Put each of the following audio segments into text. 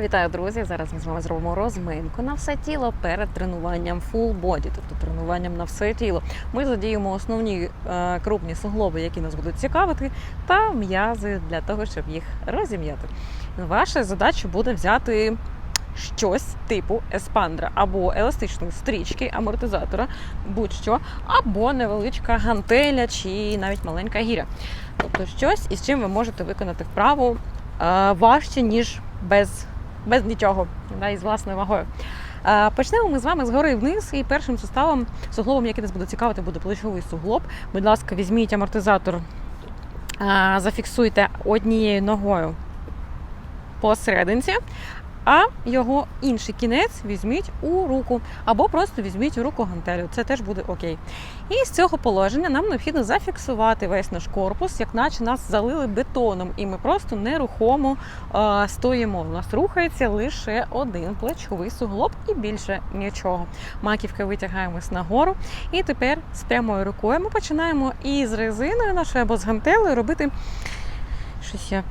Вітаю, друзі! Зараз ми з вами зробимо розминку на все тіло перед тренуванням full body, тобто тренуванням на все тіло. Ми задіємо основні е, крупні суглоби, які нас будуть цікавити, та м'язи для того, щоб їх розім'яти. Ваша задача буде взяти щось типу еспандра або еластичної стрічки, амортизатора, будь-що, або невеличка гантеля чи навіть маленька гіря. Тобто щось, із чим ви можете виконати вправу е, важче, ніж без без нічого, да, із власною вагою. Почнемо ми з вами згори вниз, і першим суставом, суглобом, який нас буде цікавити, буде плечовий суглоб. Будь ласка, візьміть амортизатор, зафіксуйте однією ногою посерединці, а його інший кінець візьміть у руку, або просто візьміть у руку гантелю. Це теж буде окей. І з цього положення нам необхідно зафіксувати весь наш корпус, як наче нас залили бетоном, і ми просто нерухомо е, стоїмо. У нас рухається лише один плечовий суглоб і більше нічого. Маківка витягаємось нагору. І тепер з прямою рукою ми починаємо із резиною нашою або з гантелею робити щось я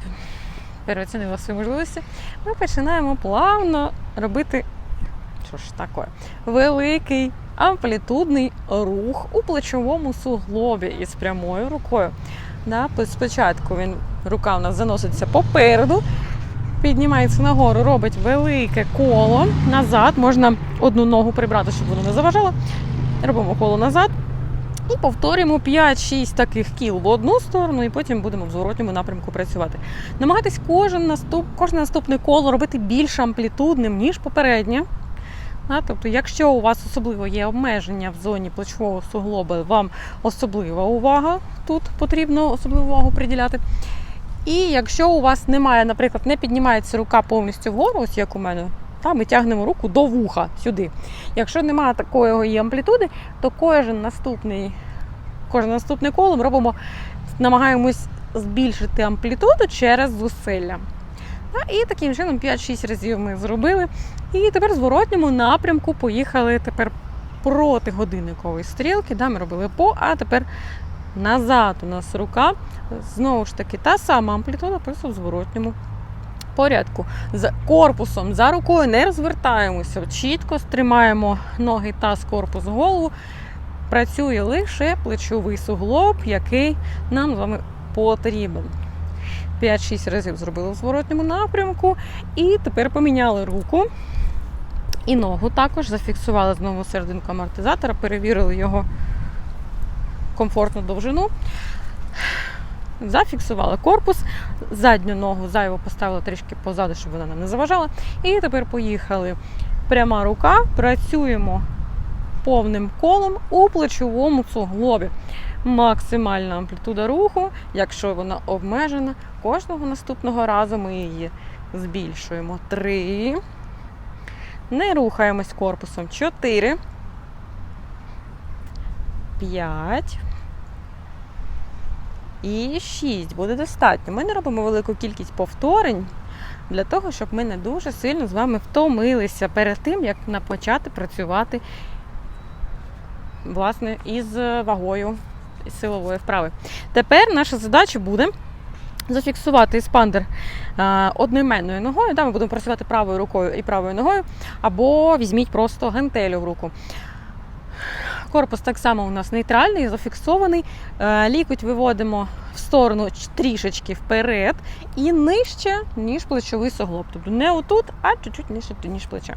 переоцінила свої можливості. Ми починаємо плавно робити що ж таке? Великий амплітудний рух у плечовому суглобі із прямою рукою. Да, Спочатку він, рука у нас заноситься попереду, піднімається нагору, робить велике коло назад. Можна одну ногу прибрати, щоб воно не заважало. Робимо коло назад. І повторюємо 5-6 таких кіл в одну сторону, і потім будемо в зворотньому напрямку працювати. Намагайтесь кожен наступ, кожне наступне коло робити більш амплітудним, ніж попереднє. А, тобто, якщо у вас особливо є обмеження в зоні плечового суглоба, вам особлива увага тут потрібно особливу увагу приділяти. І якщо у вас немає, наприклад, не піднімається рука повністю вгору, ось як у мене, та ми тягнемо руку до вуха сюди. Якщо немає такої амплітуди, то кожен наступний, кожен наступне коло ми робимо, намагаємось збільшити амплітуду через зусилля. І таким чином 5-6 разів ми зробили. І тепер в зворотньому напрямку поїхали тепер проти годинникової стрілки. Да, Ми робили по, а тепер назад у нас рука. Знову ж таки, та сама амплітуда, просто в зворотньому порядку. З корпусом за рукою не розвертаємося, чітко стримаємо ноги, таз, корпус, голову. Працює лише плечовий суглоб, який нам з вами потрібен. 5-6 разів зробили в зворотньому напрямку. І тепер поміняли руку і ногу також. Зафіксували знову серединку амортизатора, перевірили його комфортну довжину. Зафіксували корпус, задню ногу зайво поставили трішки позаду, щоб вона нам не заважала. І тепер поїхали. Пряма рука, працюємо повним колом у плечовому суглобі. Максимальна амплітуда руху, якщо вона обмежена, кожного наступного разу ми її збільшуємо. Три. Не рухаємось корпусом. Чотири. П'ять. І 6 буде достатньо. Ми не робимо велику кількість повторень для того, щоб ми не дуже сильно з вами втомилися перед тим, як почати працювати власне, із вагою силової вправи. Тепер наша задача буде зафіксувати еспандер одноіменною ногою. Да, Ми будемо працювати правою рукою і правою ногою, або візьміть просто гантелю в руку. Корпус так само у нас нейтральний, зафіксований. Лікоть виводимо в сторону трішечки вперед і нижче, ніж плечовий суглоб. Тобто не отут, а чуть-чуть нижче, ніж плече.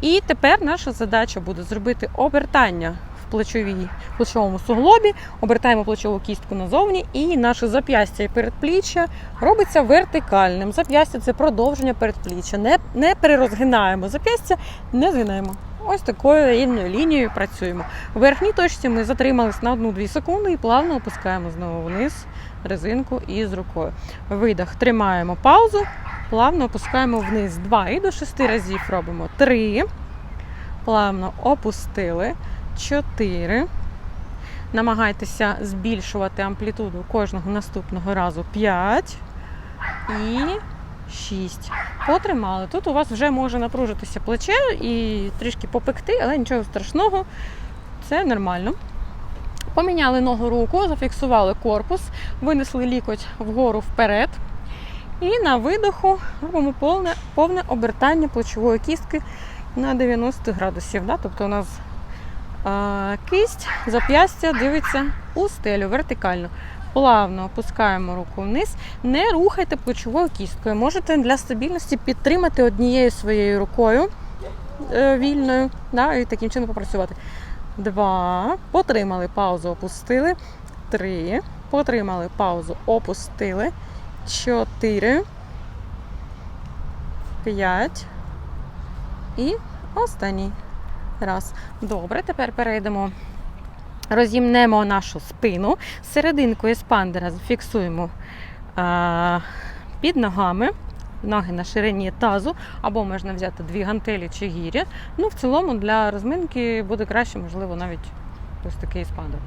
І тепер наша задача буде зробити обертання в плечовій плечовому суглобі, обертаємо плечову кістку назовні, і наше зап'ястя і передпліччя робиться вертикальним. Зап'ястя це продовження передпліччя. Не не перерозгинаємо зап'ястя, не згинаємо. Ось такою рівною лінією працюємо. У верхній точці ми затримались на 1-2 секунди і плавно опускаємо знову вниз резинку із рукою. Видах тримаємо паузу, плавно опускаємо вниз 2 і до 6 разів робимо 3. Плавно опустили. 4. Намагайтеся збільшувати амплітуду кожного наступного разу 5 і 6. Потримали. Тут у вас вже може напружитися плече і трішки попекти, але нічого страшного, це нормально. Поміняли ногу руку, зафіксували корпус, винесли лікоть вгору вперед. І на видоху робимо повне, повне обертання плечової кістки на 90 градусів. Да? Тобто у нас а, кисть, зап'ястя дивиться у стелю вертикально. Плавно опускаємо руку вниз, не рухайте плечовою кісткою. Можете для стабільності підтримати однією своєю рукою е, вільною да, і таким чином попрацювати. Два. Потримали паузу, опустили. Три. Потримали паузу, опустили. Чотири. П'ять. І останній раз. Добре, тепер перейдемо. Розімнемо нашу спину. Серединку еспандера зафіксуємо а, під ногами. Ноги на ширині тазу, або можна взяти дві гантелі чи гірі. Ну, в цілому для розминки буде краще, можливо, навіть ось такий еспандер.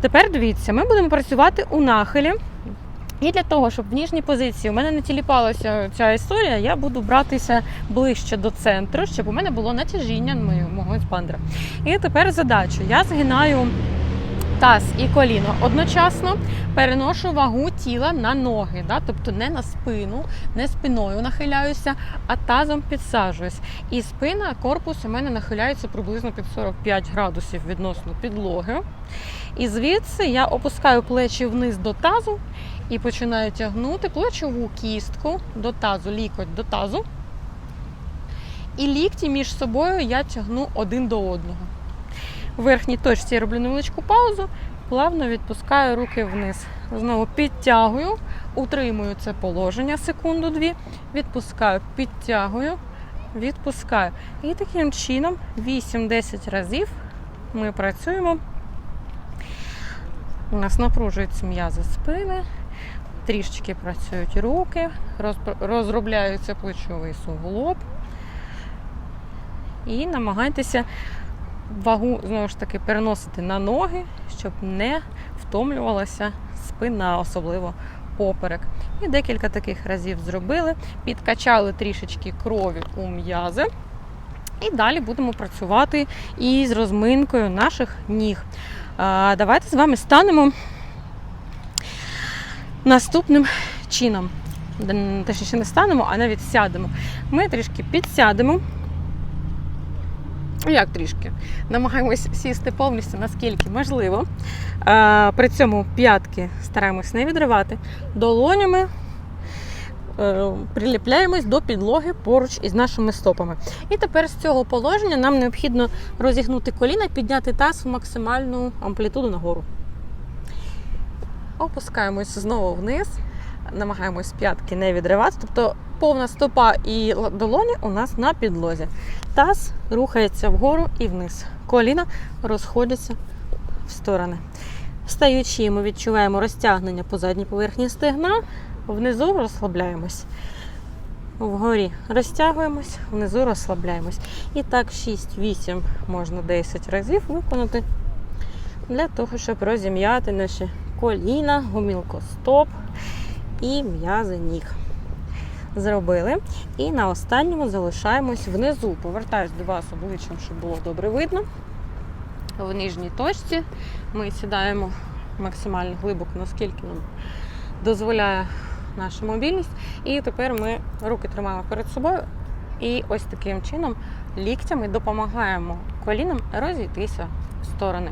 Тепер дивіться, ми будемо працювати у нахилі. І для того, щоб в ніжній позиції у мене не тіліпалася ця історія, я буду братися ближче до центру, щоб у мене було натяжіння мого- еспандера. І тепер задача. Я згинаю таз і коліно одночасно, переношу вагу тіла на ноги, да? тобто не на спину, не спиною нахиляюся, а тазом підсаджуюсь. І спина, корпус у мене нахиляється приблизно під 45 градусів відносно підлоги. І звідси я опускаю плечі вниз до тазу і починаю тягнути плечову кістку до тазу, лікоть до тазу. І лікті між собою я тягну один до одного. В верхній точці я роблю невеличку паузу, плавно відпускаю руки вниз. Знову підтягую, утримую це положення секунду-дві, відпускаю, підтягую, відпускаю. І таким чином 8-10 разів ми працюємо. У нас напружуються м'язи спини, трішечки працюють руки, розробляється плечовий суглоб. І намагайтеся вагу знову ж таки переносити на ноги, щоб не втомлювалася спина, особливо поперек. І декілька таких разів зробили, підкачали трішечки крові у м'язи. І далі будемо працювати із розминкою наших ніг. Давайте з вами станемо наступним чином. Точніше, не станемо, а навіть сядемо. Ми трішки підсядемо. Ну, Як трішки? Намагаємось сісти повністю, наскільки можливо. При цьому п'ятки стараємось не відривати. Долонями е, приліпляємось до підлоги поруч із нашими стопами. І тепер з цього положення нам необхідно розігнути коліна, підняти таз в максимальну амплітуду нагору. Опускаємось знову вниз, намагаємось п'ятки не відривати. Тобто повна стопа і долоні у нас на підлозі. Таз рухається вгору і вниз. Коліна розходяться в сторони. Встаючи, ми відчуваємо розтягнення по задній поверхні стегна, внизу розслабляємось. Вгорі розтягуємось, внизу розслабляємось. І так 6-8, можна 10 разів виконати для того, щоб розім'яти наші коліна, гомілкостоп і м'язи ніг. Зробили. І на останньому залишаємось внизу. Повертаюсь до вас обличчям, щоб було добре видно. В нижній точці ми сідаємо максимально глибоко, наскільки нам дозволяє наша мобільність. І тепер ми руки тримаємо перед собою. І ось таким чином ліктями допомагаємо колінам розійтися в сторони.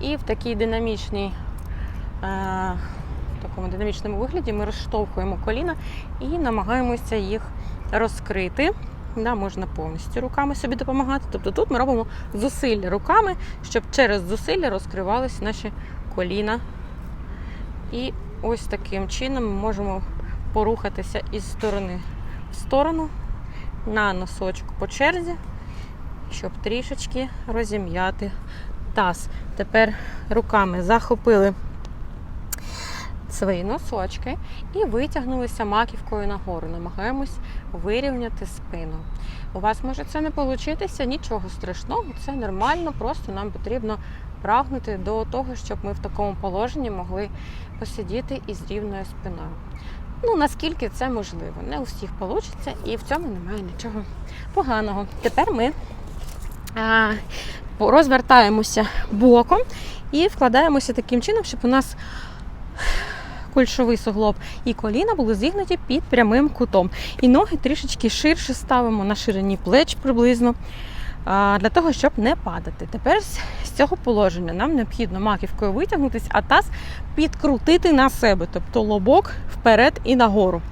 І в такій динамічній, в такому динамічному вигляді ми розштовхуємо коліна і намагаємося їх розкрити. Да, можна повністю руками собі допомагати. Тобто тут ми робимо зусилля руками, щоб через зусилля розкривалися наші коліна. І ось таким чином ми можемо порухатися із сторони в сторону на носочку по черзі, щоб трішечки розім'яти таз. Тепер руками захопили свої носочки і витягнулися маківкою нагору. Намагаємось вирівняти спину. У вас може це не получитися, нічого страшного, це нормально, просто нам потрібно прагнути до того, щоб ми в такому положенні могли посидіти із рівною спиною. Ну, наскільки це можливо. Не у всіх вийде, і в цьому немає нічого поганого. Тепер ми а, розвертаємося боком і вкладаємося таким чином, щоб у нас кульшовий суглоб і коліна були зігнуті під прямим кутом. І ноги трішечки ширше ставимо на ширині плеч приблизно. Для того, щоб не падати. Тепер з цього положення нам необхідно маківкою витягнутися, а таз підкрутити на себе, тобто лобок вперед і нагору.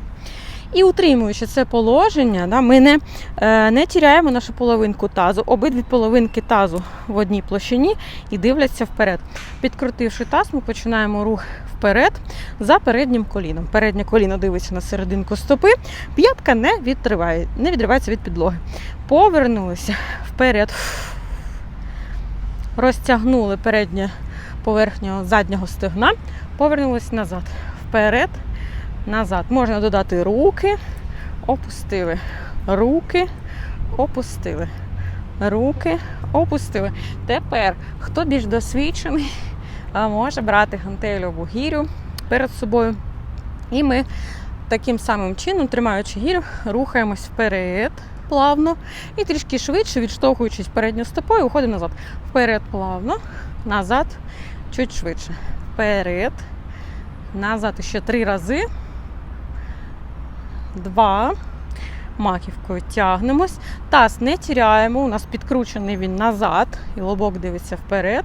І утримуючи це положення, да, ми не, е, не тіряємо нашу половинку тазу. Обидві половинки тазу в одній площині і дивляться вперед. Підкрутивши таз, ми починаємо рух вперед за переднім коліном. Переднє коліно дивиться на серединку стопи, п'ятка не, відриває, не відривається від підлоги. Повернулися вперед. Розтягнули переднє поверхню заднього стегна, повернулися назад. Вперед, назад. Можна додати руки, опустили. Руки, опустили. Руки, опустили. Тепер, хто більш досвідчений, може брати гантельову гірю перед собою. І ми таким самим чином, тримаючи гірю, рухаємось вперед плавно і трішки швидше, відштовхуючись передньою стопою, уходимо назад. Вперед плавно, назад, чуть швидше. Вперед, назад ще три рази. Два. Маківкою тягнемось. Таз не тіряємо. У нас підкручений він назад, і лобок дивиться вперед.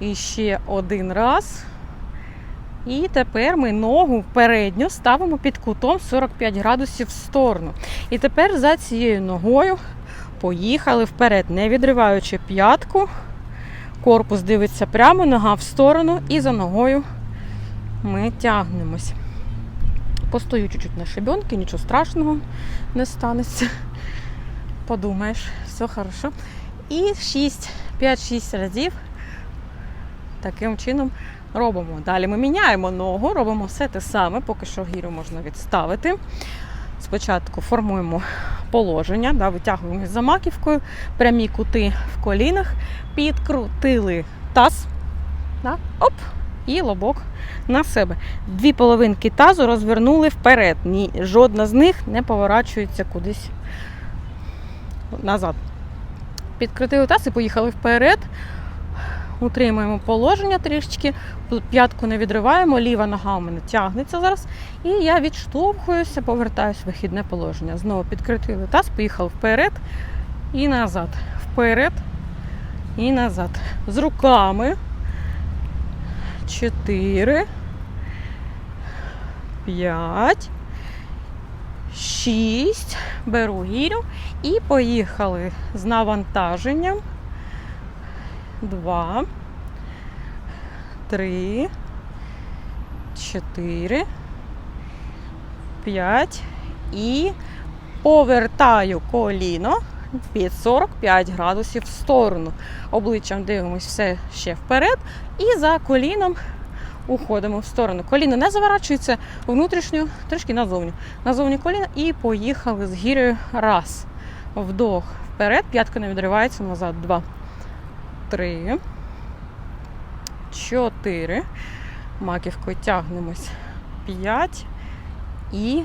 І ще один раз. І тепер ми ногу передню ставимо під кутом 45 градусів в сторону. І тепер за цією ногою поїхали вперед, не відриваючи п'ятку. Корпус дивиться прямо, нога в сторону, і за ногою ми тягнемось. Постою чуть-чуть на шибенки, нічого страшного не станеться. Подумаєш, все хорошо. І 6, 5-6 разів таким чином робимо. Далі ми міняємо ногу, робимо все те саме, поки що гірю можна відставити. Спочатку формуємо положення, да, витягуємось за маківкою, прямі кути в колінах, підкрутили таз, да, оп, і лобок на себе. Дві половинки тазу розвернули вперед. Ні, жодна з них не поворачується кудись назад. Підкрутили таз і поїхали вперед. Утримуємо положення трішечки, п'ятку не відриваємо, ліва нога у мене тягнеться зараз. І я відштовхуюся, повертаюся в вихідне положення. Знову підкрутили таз, поїхав вперед і назад. Вперед і назад. З руками. Чотири. П'ять. Шість. Беру гірю і поїхали з навантаженням. Два. Три. Чотири. П'ять. І повертаю коліно під 45 градусів в сторону. Обличчям дивимось все ще вперед. І за коліном уходимо в сторону. Коліно не заворачується внутрішньо, трішки назовні. Назовні коліна і поїхали з гірою. Раз. Вдох вперед, п'ятка не відривається назад. Два. Три. Чотири. Маківкою тягнемось. П'ять. І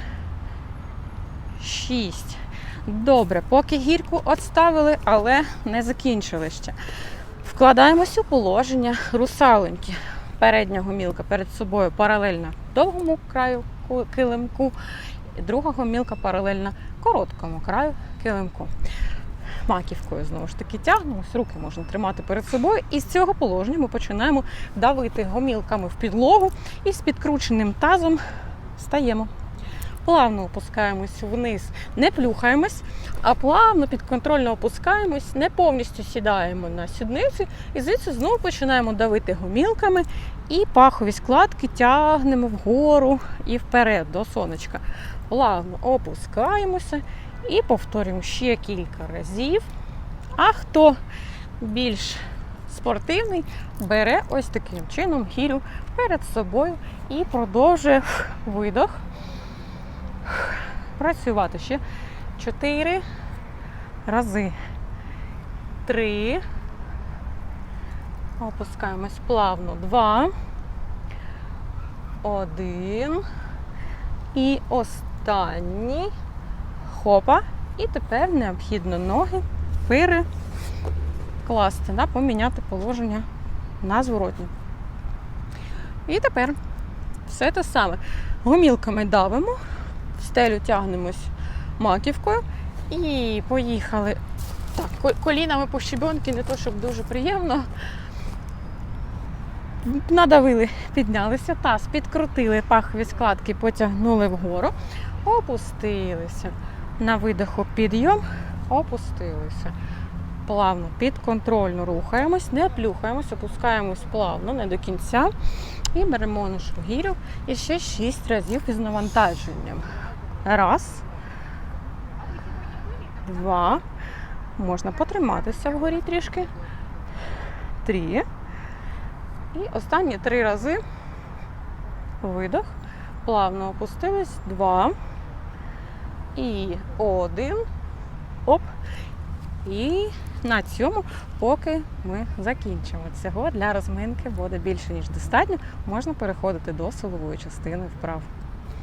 шість. Добре, поки гірку відставили, але не закінчили ще. Вкладаємось у положення русалоньки. Передня гомілка перед собою паралельна довгому краю килимку, друга гомілка паралельна короткому краю килимку. Маківкою знову ж таки тягнемось, руки можна тримати перед собою. І з цього положення ми починаємо давити гомілками в підлогу і з підкрученим тазом стаємо. Плавно опускаємось вниз, не плюхаємось, а плавно підконтрольно опускаємось, не повністю сідаємо на сідниці і звідси знову починаємо давити гомілками і пахові складки тягнемо вгору і вперед до сонечка. Плавно опускаємося і повторюємо ще кілька разів. А хто більш спортивний, бере ось таким чином гірю перед собою і продовжує видох працювати ще чотири рази. Три. Опускаємось плавно. Два. Один. І останній. Хопа. І тепер необхідно ноги перекласти, да, поміняти положення на зворотнє. І тепер Все те саме. Гомілками давимо, стелю тягнемось маківкою і поїхали. Так, колінами по щебенки, не то щоб дуже приємно. Надавили, піднялися, таз, підкрутили пахові складки, потягнули вгору, опустилися. На видиху підйом, опустилися. Плавно, підконтрольно рухаємось, не плюхаємось, опускаємось плавно, не до кінця. І беремо нашу гірю і ще 6 разів із навантаженням. Раз. Два. Можна потриматися вгорі трішки. Три. І останні три рази. Видох. Плавно опустились. Два. І один. Оп. І на цьому, поки ми закінчимо. Цього для розминки буде більше, ніж достатньо. Можна переходити до силової частини вправ.